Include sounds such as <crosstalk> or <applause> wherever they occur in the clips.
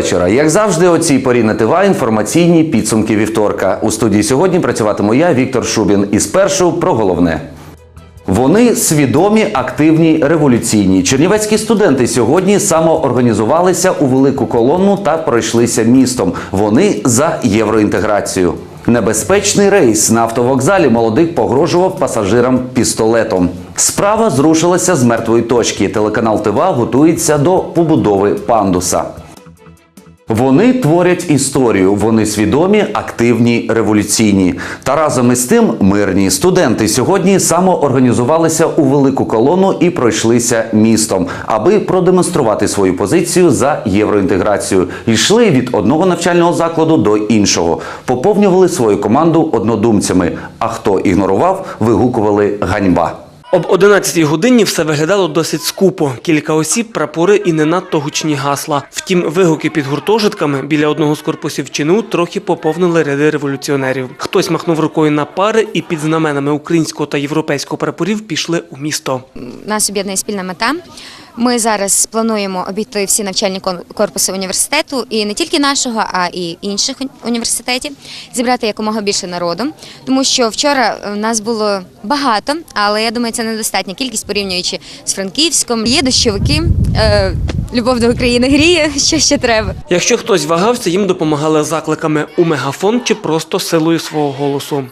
Вечора. Як завжди, о цій порі на ТВА інформаційні підсумки вівторка. У студії сьогодні працюватиму я, Віктор Шубін. І спершу про головне. Вони свідомі, активні, революційні. Чернівецькі студенти сьогодні самоорганізувалися у велику колону та пройшлися містом. Вони за євроінтеграцію. Небезпечний рейс на автовокзалі молодик погрожував пасажирам пістолетом. Справа зрушилася з мертвої точки. Телеканал ТВА готується до побудови пандуса. Вони творять історію, вони свідомі, активні, революційні. Та разом із тим мирні студенти сьогодні самоорганізувалися у велику колону і пройшлися містом, аби продемонструвати свою позицію за євроінтеграцію. Йшли від одного навчального закладу до іншого, поповнювали свою команду однодумцями. А хто ігнорував, вигукували ганьба. Об 11 годині все виглядало досить скупо. Кілька осіб, прапори і не надто гучні гасла. Втім, вигуки під гуртожитками біля одного з корпусів ЧНУ трохи поповнили ряди революціонерів. Хтось махнув рукою на пари і під знаменами українського та європейського прапорів пішли у місто. нас об'єднує спільна мета. Ми зараз плануємо обійти всі навчальні корпуси університету, і не тільки нашого, а і інших університетів, зібрати якомога більше народу. Тому що вчора е, нас було багато, але я думаю, це недостатня кількість порівнюючи з Франківськом. Є дощовики, е, любов до України гріє, <laughs> що ще треба. Якщо хтось вагався, їм допомагали закликами у мегафон чи просто силою свого голосу.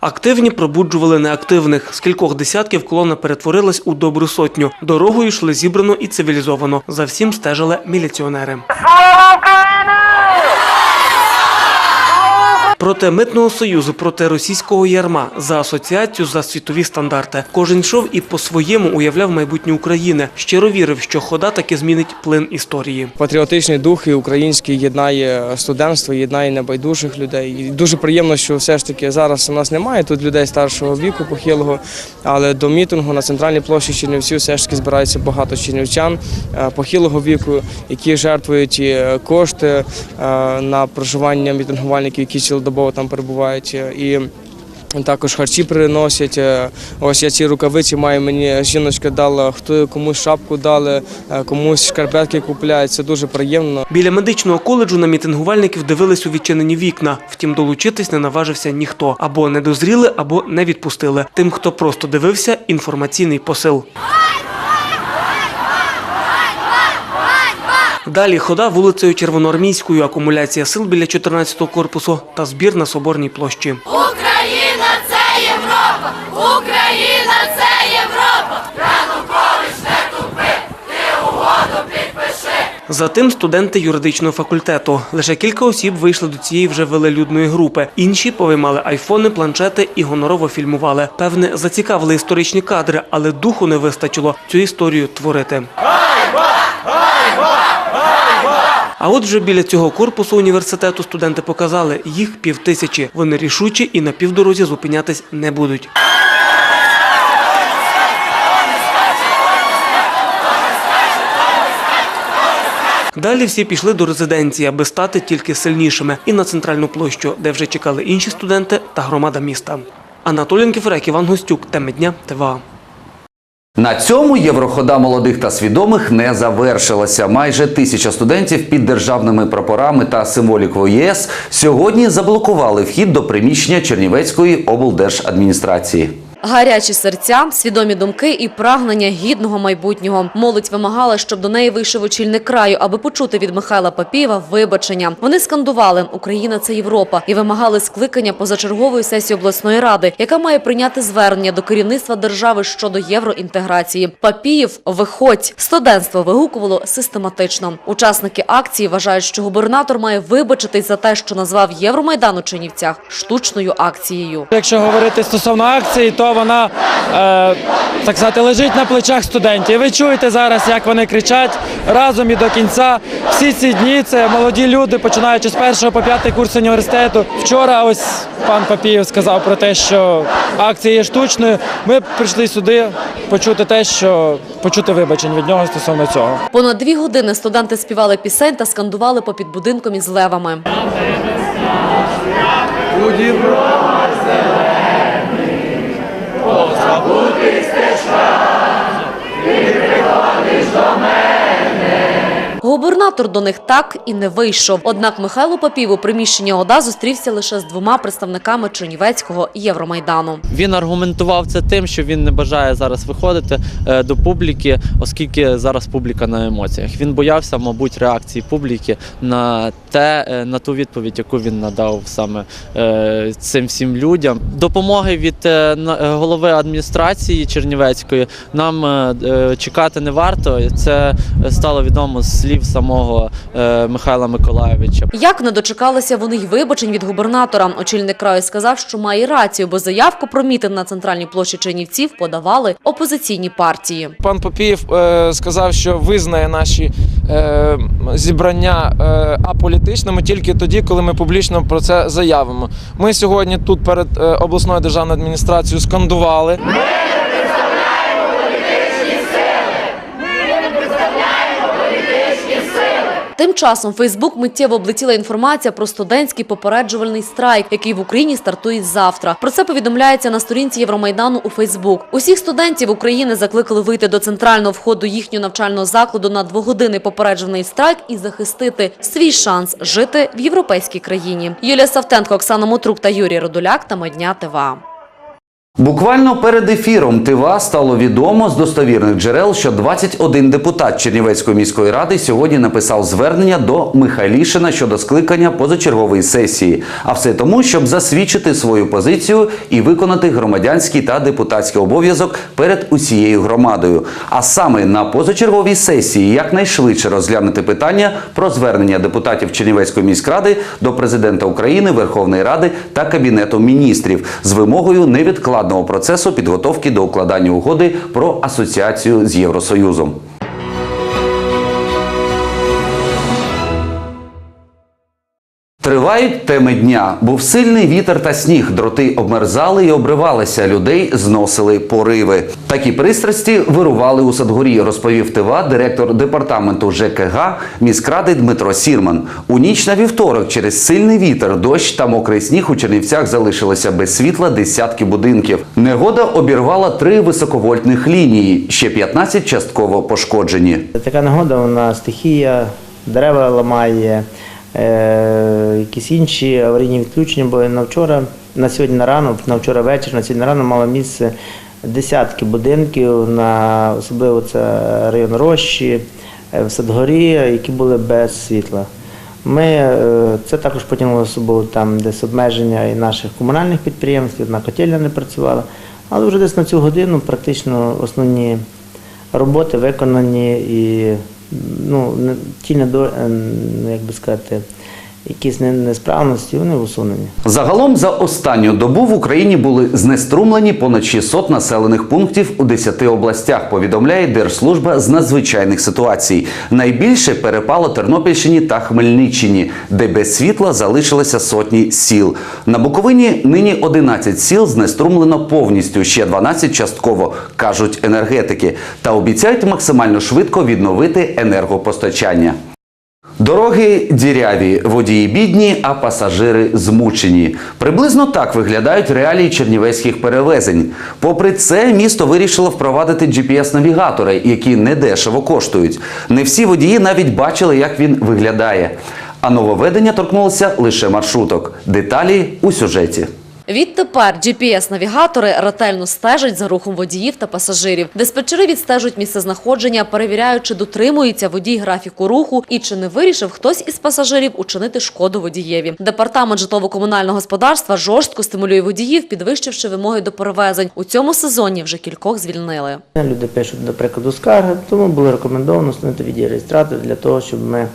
Активні пробуджували неактивних. З кількох десятків колона перетворилась у добру сотню. Дорогою йшли зібрано і цивілізовано. За всім стежили міліціонери. Проти митного союзу, проти російського ярма, за асоціацію за світові стандарти. Кожен йшов і по-своєму уявляв майбутнє України. Щиро вірив, що хода таки змінить плин історії. Патріотичний дух і український єднає студентство, єднає небайдужих людей. І дуже приємно, що все ж таки зараз у нас немає тут людей старшого віку, похилого, але до мітингу на центральній площі Чернівців все ж таки збирається багато чернівчан е, похилого віку, які жертвують е, кошти е, на проживання мітингувальників, які цілодобово там перебувають. е, І також харчі приносять. Е, Ось я ці рукавиці маю. Мені жіночка дала, хто комусь шапку дали, е, комусь шкарпетки купляють. Це дуже приємно. Біля медичного коледжу на мітингувальників дивились у відчинені вікна. Втім, долучитись не наважився ніхто. Або не дозріли, або не відпустили. Тим, хто просто дивився, інформаційний посил. Далі хода вулицею Червоноармійською, акумуляція сил біля 14-го корпусу та збір на Соборній площі. Україна це Європа! Україна це Європа! Янукович не тупи! Ти угоду підпиши! Затим студенти юридичного факультету. Лише кілька осіб вийшли до цієї вже велелюдної групи. Інші повиймали айфони, планшети і гонорово фільмували. Певне, зацікавили історичні кадри, але духу не вистачило цю історію творити. А от вже біля цього корпусу університету студенти показали їх півтисячі. Вони рішучі і на півдорозі зупинятись не будуть. Далі всі пішли до резиденції, аби стати тільки сильнішими, і на центральну площу, де вже чекали інші студенти та громада міста. Анатолій Кіфрек, Іван Гостюк, теми дня ТВА. На цьому єврохода молодих та свідомих не завершилася. Майже тисяча студентів під державними прапорами та символікою ЄС сьогодні заблокували вхід до приміщення Чернівецької облдержадміністрації. Гарячі серця, свідомі думки і прагнення гідного майбутнього. Молодь вимагала, щоб до неї вийшов очільник краю, аби почути від Михайла Папієва вибачення. Вони скандували Україна це Європа і вимагали скликання позачергової сесії обласної ради, яка має прийняти звернення до керівництва держави щодо євроінтеграції. Папієв, виходь. Студентство вигукувало систематично. Учасники акції вважають, що губернатор має вибачитись за те, що назвав Євромайдан у Чернівцях штучною акцією. Якщо говорити стосовно акції, то вона е, так сказати лежить на плечах студентів. І ви чуєте зараз, як вони кричать разом і до кінця. Всі ці дні це молоді люди, починаючи з першого по п'ятий курс університету. Вчора ось пан Папієв сказав про те, що акція є штучною. Ми прийшли сюди почути те, що почути вибачень від нього стосовно цього. Понад дві години студенти співали пісень та скандували попід будинком із левами. Губернатор до них так і не вийшов. Однак Михайло Папів у приміщенні ОДА зустрівся лише з двома представниками Чернівецького Євромайдану. Він аргументував це тим, що він не бажає зараз виходити е, до публіки, оскільки зараз публіка на емоціях. Він боявся, мабуть, реакції публіки на те, е, на ту відповідь, яку він надав саме е, цим всім людям. Допомоги від е, голови адміністрації Чернівецької нам чекати не варто. Це стало відомо з слів самого Михайла Миколайовича. Як не дочекалися вони й вибачень від губернатора. Очільник краю сказав, що має рацію, бо заявку про мітинг на центральній площі Чернівців подавали опозиційні партії. Пан Попієв е, сказав, що визнає наші е, зібрання е, аполітичними тільки тоді, коли ми публічно про це заявимо. Ми сьогодні тут перед е, обласною державною адміністрацією скандували. Тим часом Фейсбук миттєво облетіла інформація про студентський попереджувальний страйк, який в Україні стартує завтра. Про це повідомляється на сторінці Євромайдану у Фейсбук. Усіх студентів України закликали вийти до центрального входу їхнього навчального закладу на двогодинний попереджувальний страйк і захистити свій шанс жити в європейській країні. Юлія Савтенко, Оксана Мотрук та Юрій Родуляк. Тема дня ТВА. Буквально перед ефіром ТИВА стало відомо з достовірних джерел, що 21 депутат Чернівецької міської ради сьогодні написав звернення до Михайлішина щодо скликання позачергової сесії. А все тому, щоб засвідчити свою позицію і виконати громадянський та депутатський обов'язок перед усією громадою. А саме на позачерговій сесії якнайшвидше розглянути питання про звернення депутатів Чернівецької міськради до президента України, Верховної Ради та Кабінету міністрів з вимогою невідкладного процесу підготовки до укладання угоди про асоціацію з Євросоюзом. Тривають теми дня. Був сильний вітер та сніг. Дроти обмерзали і обривалися. Людей зносили пориви. Такі пристрасті вирували у Садгорі, розповів ТВА директор департаменту ЖКГ міськради Дмитро Сірман. У ніч на вівторок через сильний вітер, дощ та мокрий сніг у Чернівцях залишилося без світла десятки будинків. Негода обірвала три високовольтних лінії, ще 15 частково пошкоджені. Така нагода, вона стихія, дерева ламає, якісь інші аварійні відключення, бо на вчора, на сьогодні на ранок, на вчора вечір, на сьогодні на ранок мало місце десятки будинків, на, особливо це район Рощі, е, в Садгорі, які були без світла. Ми, е, це також потягнуло собою там десь обмеження і наших комунальних підприємств, одна котельня не працювала. Але вже десь на цю годину практично основні роботи виконані і ну, ті недо, е, як би сказати, якісь не- несправності, вони усунені. Загалом за останню добу в Україні були знеструмлені понад 600 населених пунктів у 10 областях. Повідомляє Держслужба з надзвичайних ситуацій. Найбільше перепало Тернопільщині та Хмельниччині, де без світла залишилися сотні сіл. На Буковині нині 11 сіл знеструмлено повністю, ще 12 частково, кажуть енергетики, та обіцяють максимально швидко відновити енергопостачання. Дороги діряві, водії бідні, а пасажири змучені. Приблизно так виглядають реалії чернівецьких перевезень. Попри це, місто вирішило впровадити GPS-навігатори, які недешево коштують. Не всі водії навіть бачили, як він виглядає. А нововведення торкнулося лише маршруток. Деталі у сюжеті. Відтепер GPS-навігатори ретельно стежать за рухом водіїв та пасажирів. Диспетчери відстежують місце знаходження, перевіряють, чи дотримується водій графіку руху і чи не вирішив хтось із пасажирів учинити шкоду водієві. Департамент житлово-комунального господарства жорстко стимулює водіїв, підвищивши вимоги до перевезень. У цьому сезоні вже кількох звільнили. Люди пишуть, до прикладу, скарги, тому було рекомендовано встановити відеореєстратор для того, щоб ми,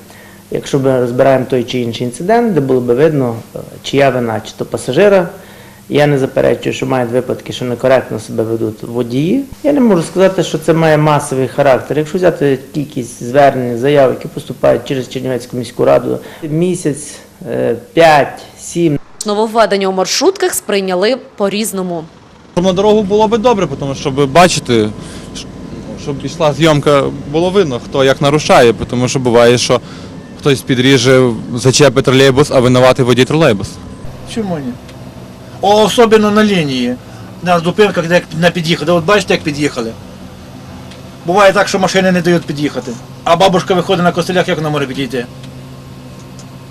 якщо ми розбираємо той чи інший інцидент, де було би видно, е, чия вина, чи то пасажира. Я не заперечую, що мають випадки, що некоректно себе ведуть водії. Я не можу сказати, що це має масовий характер. Якщо взяти кількість звернень, заяв, які поступають через Чернівецьку міську раду, місяць, е, п'ять, сім, Нововведення у маршрутках сприйняли по-різному. На дорогу було би добре, тому щоб бачити, щоб йшла зйомка, було видно, хто як нарушає, тому що буває, що хтось підріже, зачепить тролейбус, а винуватий водій тролейбус. Чому ні? Особливо на лінії. На зупинках, де як на під'їхати. От бачите, як під'їхали. Буває так, що машини не дають під'їхати. а бабушка виходить на костелях, як вона може підійти?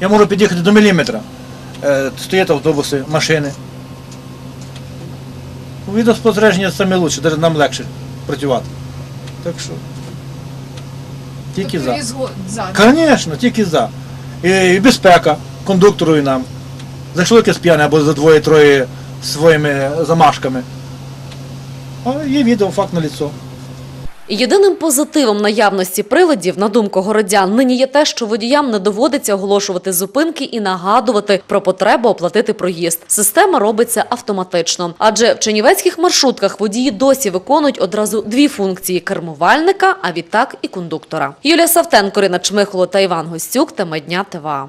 Я можу під'їхати до міліметра. Е, стоять автобуси, машини. Відеоспостереження саме лучше, навіть нам легше працювати. Так що. Тільки за. Звісно, тільки за. І, і безпека кондуктору і нам. Зайшло якесь п'яне або за двоє-троє своїми замашками. А є відео, факт на ліцо. Єдиним позитивом наявності приладів, на думку городян, нині є те, що водіям не доводиться оголошувати зупинки і нагадувати про потребу оплатити проїзд. Система робиться автоматично. Адже в чернівецьких маршрутках водії досі виконують одразу дві функції кермувальника, а відтак і кондуктора. Юлія Савтенко, Рина Чмихоло та Іван Гостюк. Тема дня ТВА.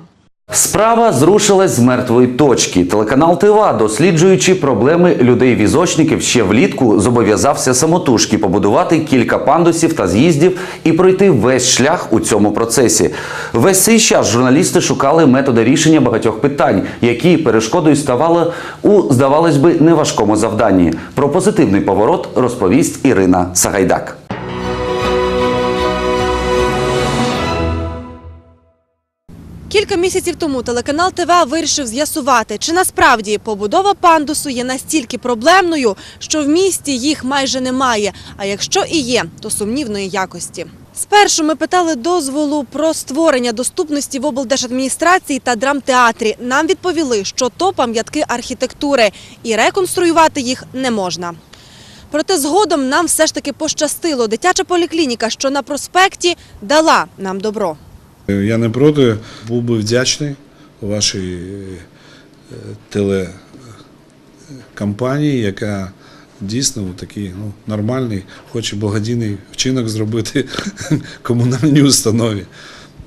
Справа зрушилась з мертвої точки. Телеканал ТИВА, досліджуючи проблеми людей-візочників, ще влітку зобов'язався самотужки побудувати кілька пандусів та з'їздів і пройти весь шлях у цьому процесі. Весь цей час журналісти шукали методи рішення багатьох питань, які перешкодою ставали у, здавалось би, неважкому завданні. Про позитивний поворот розповість Ірина Сагайдак. Кілька місяців тому телеканал ТВА вирішив з'ясувати, чи насправді побудова пандусу є настільки проблемною, що в місті їх майже немає. А якщо і є, то сумнівної якості. Спершу ми питали дозволу про створення доступності в облдержадміністрації та драмтеатрі. Нам відповіли, що то пам'ятки архітектури, і реконструювати їх не можна. Проте згодом нам все ж таки пощастило. Дитяча поліклініка, що на проспекті, дала нам добро. Я не проти, був би вдячний вашій е, телекомпанії, яка дійсно у такий ну, нормальний, хоче благодійний вчинок зробити <laughs> комунальній установі.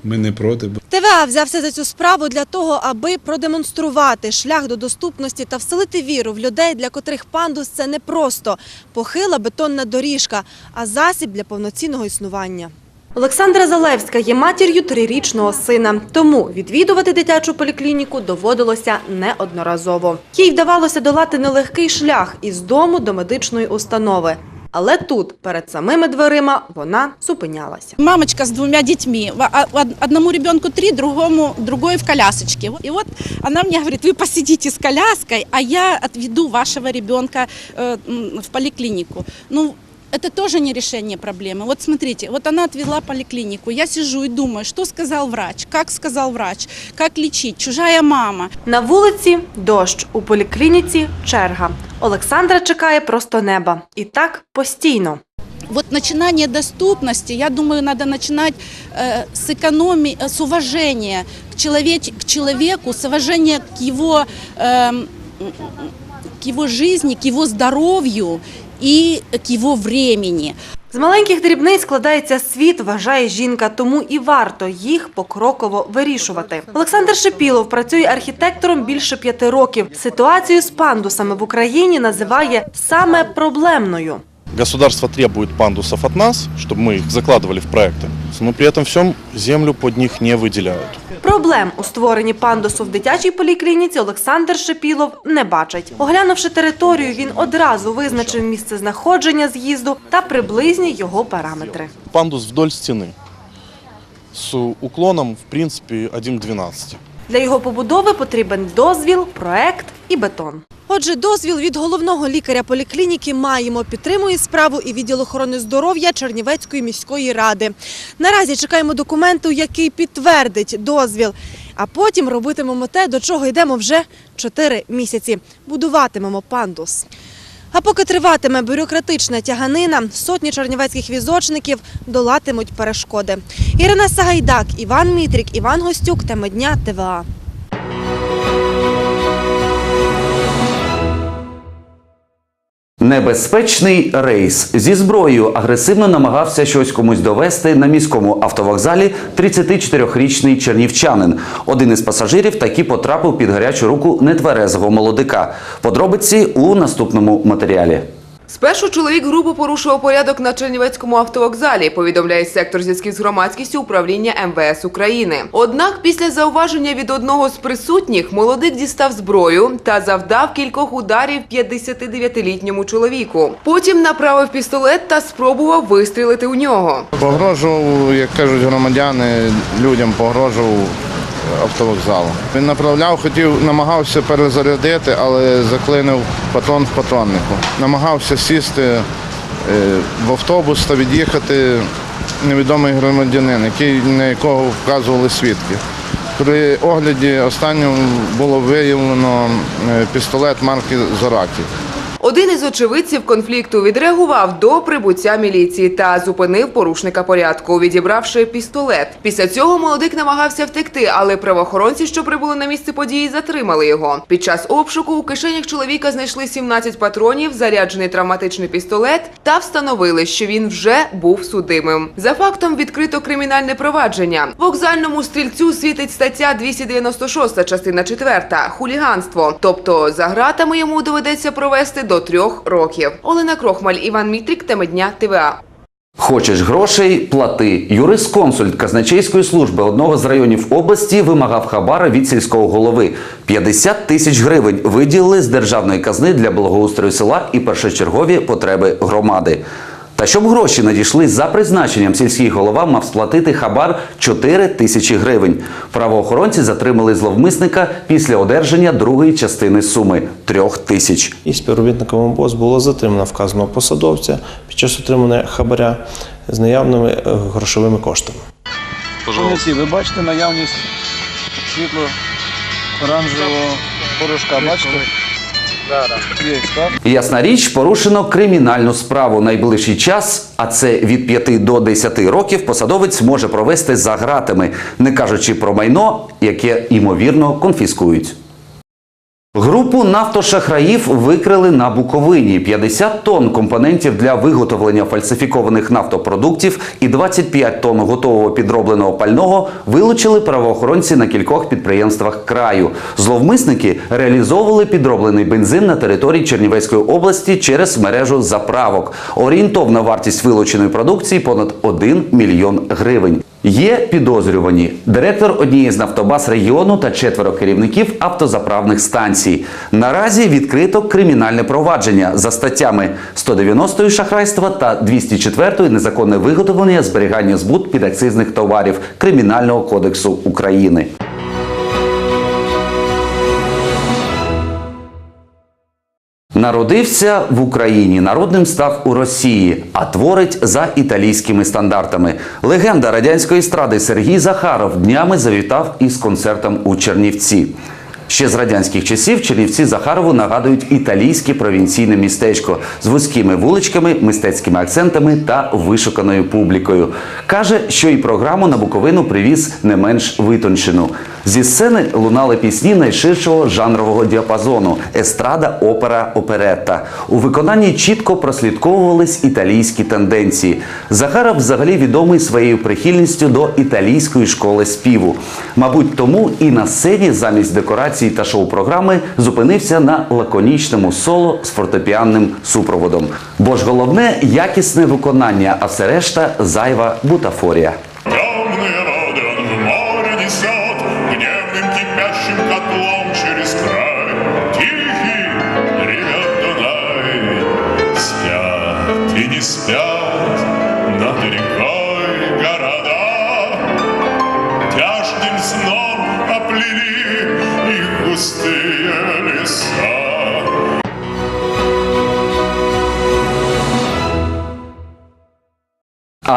Ми не проти. ТВА взявся за цю справу для того, аби продемонструвати шлях до доступності та вселити віру в людей, для котрих пандус це не просто похила бетонна доріжка, а засіб для повноцінного існування. Олександра Залевська є матір'ю трирічного сина, тому відвідувати дитячу поліклініку доводилося неодноразово. Їй вдавалося долати нелегкий шлях із дому до медичної установи. Але тут, перед самими дверима, вона зупинялася. Мамочка с двумя детьми. Во- а- од- Одному ребенку три, другому другой в колясочке. И вот она мне говорит, вы посидите с коляской, а я отведу вашего ребенка э, в поликлинику. Ну, это тоже не решение проблемы. Вот смотрите, вот она отвела поликлинику. Я сижу и думаю, что сказал врач, как сказал врач, как лечить, чужая мама. На вулиці дощ, у поліклініці черга. Олександра чекає просто неба. І так постійно. Вот начинание доступности, я думаю, надо начинать э, с экономии, э, с уважения к, человеч- к человеку, с уважения к его, эм, к его жизни, к его здоровью и к его времени. З маленьких дрібниць складається світ, вважає жінка, тому і варто їх покроково вирішувати. Олександр Шепілов працює архітектором більше п'яти років. Ситуацію з пандусами в Україні називає саме проблемною. Государство требует пандусов от нас, чтобы мы их закладывали в проекты, но при этом всем землю под них не выделяют. Проблем у створенні пандусу в дитячій поліклініці Олександр Шепілов не бачить. Оглянувши територію, він одразу визначив місце знаходження з'їзду та приблизні його параметри. Пандус вдоль стены с уклоном, в принципе, 1,12. Для його побудови потрібен дозвіл, проект і бетон. Отже, дозвіл від головного лікаря поліклініки маємо. Підтримує справу і відділ охорони здоров'я Чернівецької міської ради. Наразі чекаємо документу, який підтвердить дозвіл. А потім робитимемо те, до чого йдемо вже 4 місяці. Будуватимемо пандус. А поки триватиме бюрократична тяганина, сотні чернівецьких візочників долатимуть перешкоди. Ірина Сагайдак, Іван Мітрік, Іван Гостюк, тема дня ТВА. Небезпечний рейс зі зброєю агресивно намагався щось комусь довести на міському автовокзалі 34-річний чернівчанин. Один із пасажирів таки потрапив під гарячу руку нетверезого молодика. Подробиці у наступному матеріалі. Спершу чоловік грубо порушував порядок на Чернівецькому автовокзалі, повідомляє сектор зв'язків з громадськістю управління МВС України. Однак після зауваження від одного з присутніх молодик дістав зброю та завдав кількох ударів 59-літньому чоловіку. Потім направив пістолет та спробував вистрілити у нього. Погрожував, як кажуть громадяни, людям погрожував автовокзалу. Він направляв, хотів, намагався перезарядити, але заклинив патрон в патроннику. Намагався сісти е, в автобус та від'їхати невідомий громадянин, який, на якого вказували свідки. При огляді останньому було виявлено е, пістолет марки Зоракі. Один із очевидців конфлікту відреагував до прибуття міліції та зупинив порушника порядку, відібравши пістолет. Після цього молодик намагався втекти, але правоохоронці, що прибули на місце події, затримали його. Під час обшуку у кишенях чоловіка знайшли 17 патронів, заряджений травматичний пістолет та встановили, що він вже був судимим. За фактом відкрито кримінальне провадження. Вокзальному стрільцю світить стаття 296, частина 4 – хуліганство. Тобто за гратами йому доведеться провести до трьох років. Олена Крохмаль, Іван Мітрік, теми дня ТВА. Хочеш грошей плати. Юрисконсульт казначейської служби одного з районів області вимагав хабара від сільського голови. 50 тисяч гривень виділили з державної казни для благоустрою села і першочергові потреби громади. Та щоб гроші надійшли за призначенням, сільський голова мав сплатити хабар 4 тисячі гривень. Правоохоронці затримали зловмисника після одержання другої частини суми 3 тисяч. І співробітником МБОС було затримано вказаного посадовця під час отримання хабаря з наявними е, грошовими коштами. Пожалуйста. Ви бачите наявність світло оранжевого порошка, бачите? Ясна річ, порушено кримінальну справу. Найближчий час, а це від 5 до 10 років, посадовець може провести за гратами, не кажучи про майно, яке ймовірно конфіскують. Групу нафтошахраїв викрили на Буковині. 50 тонн компонентів для виготовлення фальсифікованих нафтопродуктів і 25 тонн готового підробленого пального вилучили правоохоронці на кількох підприємствах краю. Зловмисники реалізовували підроблений бензин на території Чернівецької області через мережу заправок. Орієнтовна вартість вилученої продукції понад 1 мільйон гривень. Є підозрювані директор однієї з нафтобаз регіону та четверо керівників автозаправних станцій. Наразі відкрито кримінальне провадження за статтями 190 шахрайства та 204 незаконне виготовлення, зберігання збут підакцизних товарів Кримінального кодексу України. Народився в Україні, народним став у Росії, а творить за італійськими стандартами. Легенда радянської естради Сергій Захаров днями завітав із концертом у Чернівці. Ще з радянських часів Чернівці Захарову нагадують італійське провінційне містечко з вузькими вуличками, мистецькими акцентами та вишуканою публікою. Каже, що і програму на Буковину привіз не менш витончену. Зі сцени лунали пісні найширшого жанрового діапазону естрада, опера, оперетта. У виконанні чітко прослідковувались італійські тенденції. Захаров взагалі відомий своєю прихильністю до італійської школи співу. Мабуть, тому і на сцені замість декорацій та шоу-програми зупинився на лаконічному соло з фортепіанним супроводом. Бо ж головне якісне виконання, а все решта зайва бутафорія.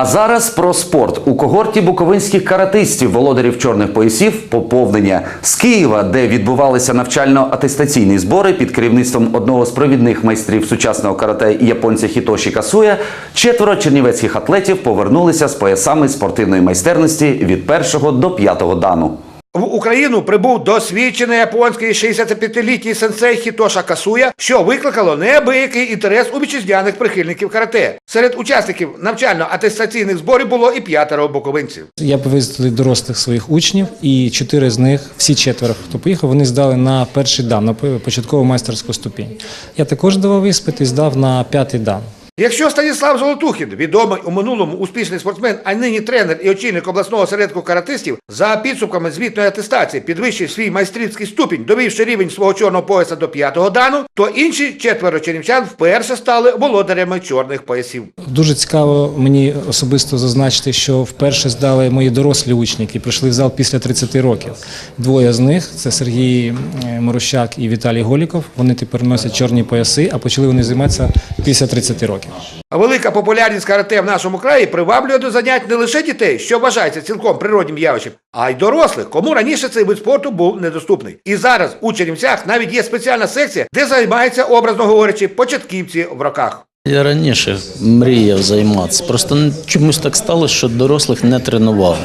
А зараз про спорт у когорті буковинських каратистів, володарів чорних поясів, поповнення з Києва, де відбувалися навчально-атестаційні збори під керівництвом одного з провідних майстрів сучасного карате японця Хітоші Касуя. Четверо чернівецьких атлетів повернулися з поясами спортивної майстерності від першого до п'ятого дану. В Україну прибув досвідчений японський 65-літній сенсей Хітоша Касуя, що викликало неабиякий інтерес у вітчизняних прихильників карате. Серед учасників навчально-атестаційних зборів було і п'ятеро буковинців. Я повезли дорослих своїх учнів, і чотири з них, всі четверо, хто поїхав, вони здали на перший дан, на початкову майстерську ступінь. Я також давав іспит і здав на п'ятий дан. Якщо Станіслав Золотухін, відомий у минулому успішний спортсмен, а нині тренер і очільник обласного осередку каратистів, за підсумками звітної атестації підвищив свій майстрівський ступінь, довівши рівень свого чорного пояса до п'ятого дану, то інші четверо чернівчан вперше стали володарями чорних поясів. Дуже цікаво мені особисто зазначити, що вперше здали мої дорослі учні, які прийшли в зал після 30 років. Двоє з них це Сергій е, Морощак і Віталій Голіков. Вони тепер носять чорні пояси, а почали вони займатися після 30 років. Велика популярність карате в нашому краї приваблює до занять не лише дітей, що вважається цілком природнім явищем, а й дорослих, кому раніше цей вид спорту був недоступний. І зараз у Чернівцях навіть є спеціальна секція, де займаються, образно говорячи, початківці в роках. Я раніше мріяв займатися. Просто чомусь так сталося, що дорослих не тренували.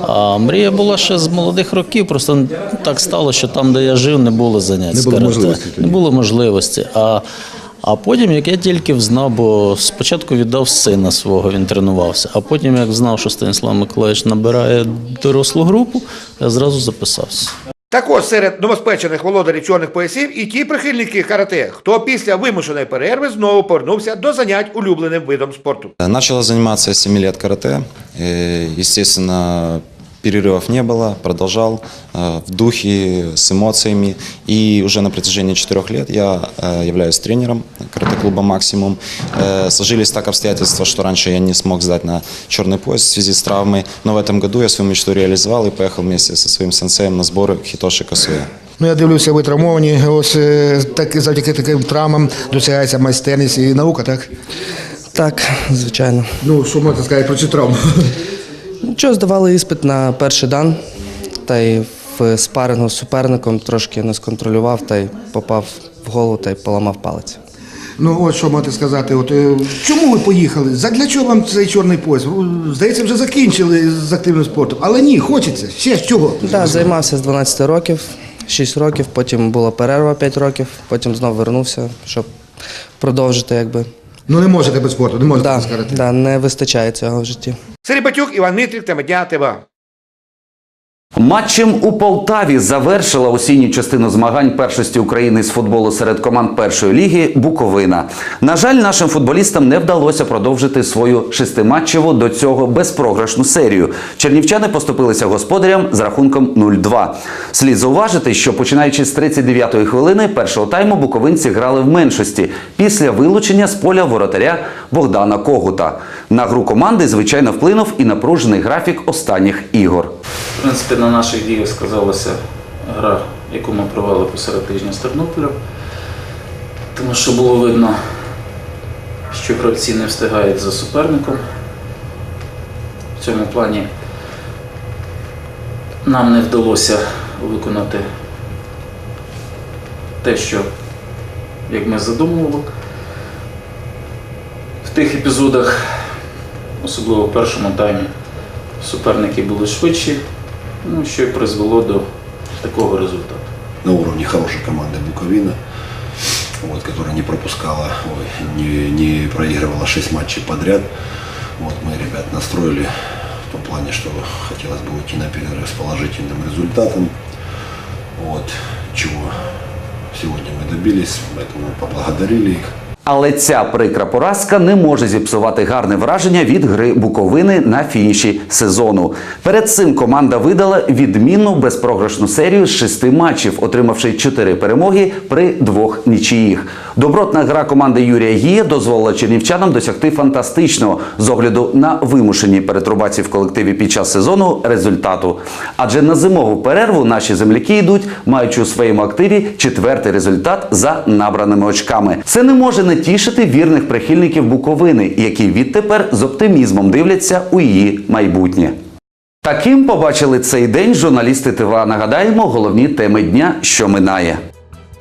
А мрія була ще з молодих років. Просто так стало, що там, де я жив, не було занять. Не було можливості. Не було можливості. А, а потім, як я тільки взнав, бо спочатку віддав сина свого, він тренувався. А потім, як знав, що Станіслав Миколаївич набирає дорослу групу, я зразу записався. Також серед новоспечених володарів чорних поясів і ті прихильники карате, хто після вимушеної перерви знову повернувся до занять улюбленим видом спорту. Начал заниматься с 7 лет карате. Э, Естественно, перерывов не было, продолжал э, в духе, с эмоциями. И уже на протяжении четырех лет я э, являюсь тренером карате-клуба «Максимум». Э, Сложились так обстоятельства, что раньше я не смог сдать на черный пояс в связи с травмой. Но в этом году я свою мечту реализовал и поехал вместе со своим сенсеем на сборы Хитоши Касуя. Ну я дивлюся, ви травмовані. Ось так завдяки таким травмам досягається майстерність і наука, так? Так, звичайно. Ну що можна сказати про цю травму? Нічого, здавали іспит на перший дан, та й в спарингу з суперником трошки не сконтролював та й попав в голову та й поламав палець. Ну от що можете сказати, от е, чому ви поїхали? Задля чого вам цей чорний пояс? Здається, вже закінчили з активним спортом. Але ні, хочеться. Ще з чого? Так, займався з 12 років, 6 років, потім була перерва 5 років, потім знов вернувся, щоб продовжити якби. Ну не можете без спорту, не можете Да, сказати. да, не вистачає цього в житті. Сергій Батюк, Іван Митрик, тема дня ТВА. Матчем у Полтаві завершила осінню частину змагань першості України з футболу серед команд першої ліги Буковина. На жаль, нашим футболістам не вдалося продовжити свою шестиматчеву до цього безпрограшну серію. Чернівчани поступилися господарям з рахунком 0-2. Слід зауважити, що починаючи з 39-ї хвилини першого тайму буковинці грали в меншості після вилучення з поля воротаря Богдана Когута. На гру команди звичайно вплинув і напружений графік останніх ігор. В принципі, на наших діях сказалася гра, яку ми провели посеред тижня з Тернополем. Тому що було видно, що гравці не встигають за суперником. В цьому плані нам не вдалося виконати те, що як ми задумували. В тих епізодах, особливо в першому таймі, суперники були швидші, ну, що й призвело до такого результату. на уровне хорошей команды Буковина, вот, которая не пропускала, ой, не, не проигрывала 6 матчей подряд. Вот, мы ребят настроили в том плане, что хотелось бы уйти на перерыв с положительным результатом. Вот, чего сегодня мы добились, поэтому поблагодарили их. Але ця прикра поразка не може зіпсувати гарне враження від гри Буковини на фініші сезону. Перед цим команда видала відмінну безпрограшну серію з шести матчів, отримавши чотири перемоги при двох нічиїх. Добротна гра команди Юрія Гія дозволила чернівчанам досягти фантастичного з огляду на вимушені перетрубації в колективі під час сезону результату. Адже на зимову перерву наші земляки йдуть, маючи у своєму активі четвертий результат за набраними очками. Це не може не тішити вірних прихильників Буковини, які відтепер з оптимізмом дивляться у її майбутнє. Таким побачили цей день журналісти ТВА. Нагадаємо головні теми дня, що минає.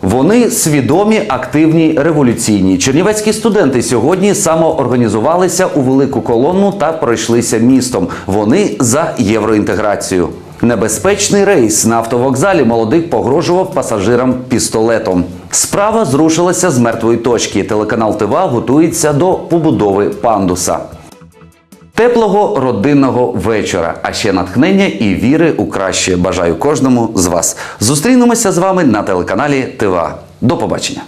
Вони свідомі, активні, революційні. Чернівецькі студенти сьогодні самоорганізувалися у велику колонну та пройшлися містом. Вони за євроінтеграцію. Небезпечний рейс на автовокзалі молодик погрожував пасажирам пістолетом. Справа зрушилася з мертвої точки. Телеканал ТВА готується до побудови пандуса. Теплого родинного вечора, а ще натхнення і віри у краще. Бажаю кожному з вас. Зустрінемося з вами на телеканалі ТВА. До побачення.